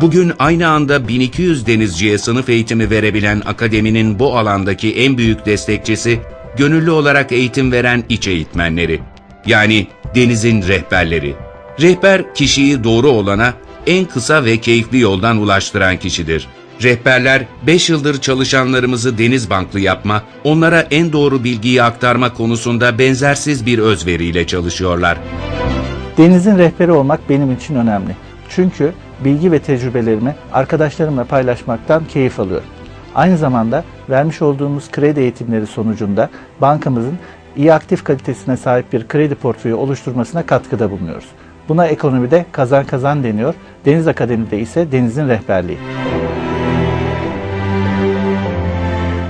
Bugün aynı anda 1200 denizciye sınıf eğitimi verebilen akademinin bu alandaki en büyük destekçisi, gönüllü olarak eğitim veren iç eğitmenleri. Yani denizin rehberleri. Rehber, kişiyi doğru olana en kısa ve keyifli yoldan ulaştıran kişidir. Rehberler, 5 yıldır çalışanlarımızı deniz banklı yapma, onlara en doğru bilgiyi aktarma konusunda benzersiz bir özveriyle çalışıyorlar. Denizin rehberi olmak benim için önemli. Çünkü bilgi ve tecrübelerimi arkadaşlarımla paylaşmaktan keyif alıyorum. Aynı zamanda vermiş olduğumuz kredi eğitimleri sonucunda bankamızın iyi aktif kalitesine sahip bir kredi portföyü oluşturmasına katkıda bulunuyoruz. Buna ekonomide kazan kazan deniyor. Deniz Akademi'de ise denizin rehberliği.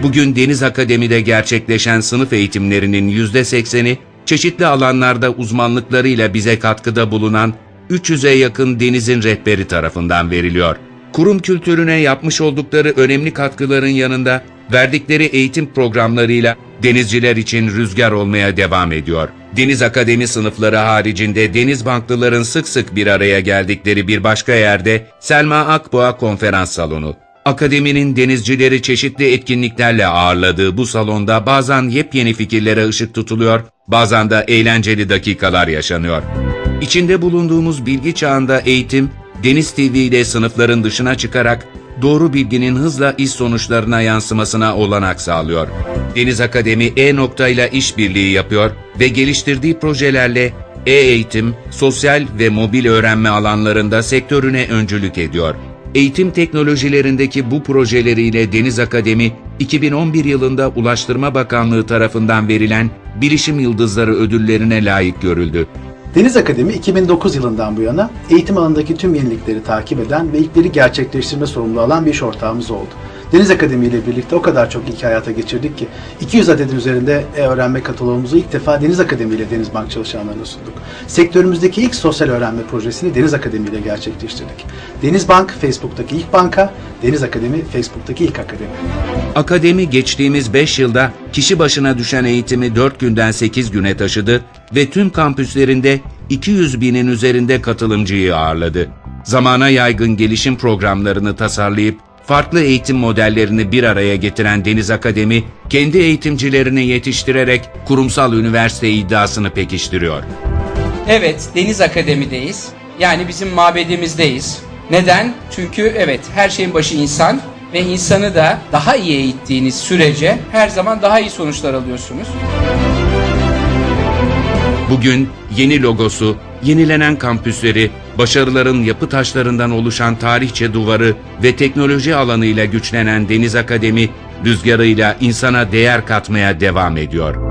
Bugün Deniz Akademi'de gerçekleşen sınıf eğitimlerinin %80'i çeşitli alanlarda uzmanlıklarıyla bize katkıda bulunan 300'e yakın denizin rehberi tarafından veriliyor. Kurum kültürüne yapmış oldukları önemli katkıların yanında verdikleri eğitim programlarıyla denizciler için rüzgar olmaya devam ediyor. Deniz Akademi sınıfları haricinde deniz banklıların sık sık bir araya geldikleri bir başka yerde Selma Akboğa Konferans Salonu. Akademinin denizcileri çeşitli etkinliklerle ağırladığı bu salonda bazen yepyeni fikirlere ışık tutuluyor, bazen de eğlenceli dakikalar yaşanıyor. İçinde bulunduğumuz bilgi çağında eğitim, Deniz TV ile sınıfların dışına çıkarak doğru bilginin hızla iş sonuçlarına yansımasına olanak sağlıyor. Deniz Akademi E-Nokta ile işbirliği yapıyor ve geliştirdiği projelerle e-eğitim, sosyal ve mobil öğrenme alanlarında sektörüne öncülük ediyor. Eğitim teknolojilerindeki bu projeleriyle Deniz Akademi, 2011 yılında Ulaştırma Bakanlığı tarafından verilen Bilişim Yıldızları ödüllerine layık görüldü. Deniz Akademi 2009 yılından bu yana eğitim alanındaki tüm yenilikleri takip eden ve ilkleri gerçekleştirme sorumluluğu alan bir iş ortağımız oldu. Deniz Akademi ile birlikte o kadar çok ilk hayata geçirdik ki 200 adedin üzerinde e-öğrenme kataloğumuzu ilk defa Deniz Akademi ile Denizbank çalışanlarına sunduk. Sektörümüzdeki ilk sosyal öğrenme projesini Deniz Akademi ile gerçekleştirdik. Denizbank Facebook'taki ilk banka, Deniz Akademi Facebook'taki ilk akademi. Akademi geçtiğimiz 5 yılda kişi başına düşen eğitimi 4 günden 8 güne taşıdı ve tüm kampüslerinde 200 binin üzerinde katılımcıyı ağırladı. Zamana yaygın gelişim programlarını tasarlayıp farklı eğitim modellerini bir araya getiren Deniz Akademi, kendi eğitimcilerini yetiştirerek kurumsal üniversite iddiasını pekiştiriyor. Evet, Deniz Akademi'deyiz. Yani bizim mabedimizdeyiz. Neden? Çünkü evet, her şeyin başı insan ve insanı da daha iyi eğittiğiniz sürece her zaman daha iyi sonuçlar alıyorsunuz. Bugün yeni logosu, yenilenen kampüsleri, başarıların yapı taşlarından oluşan tarihçe duvarı ve teknoloji alanıyla güçlenen Deniz Akademi, rüzgarıyla insana değer katmaya devam ediyor.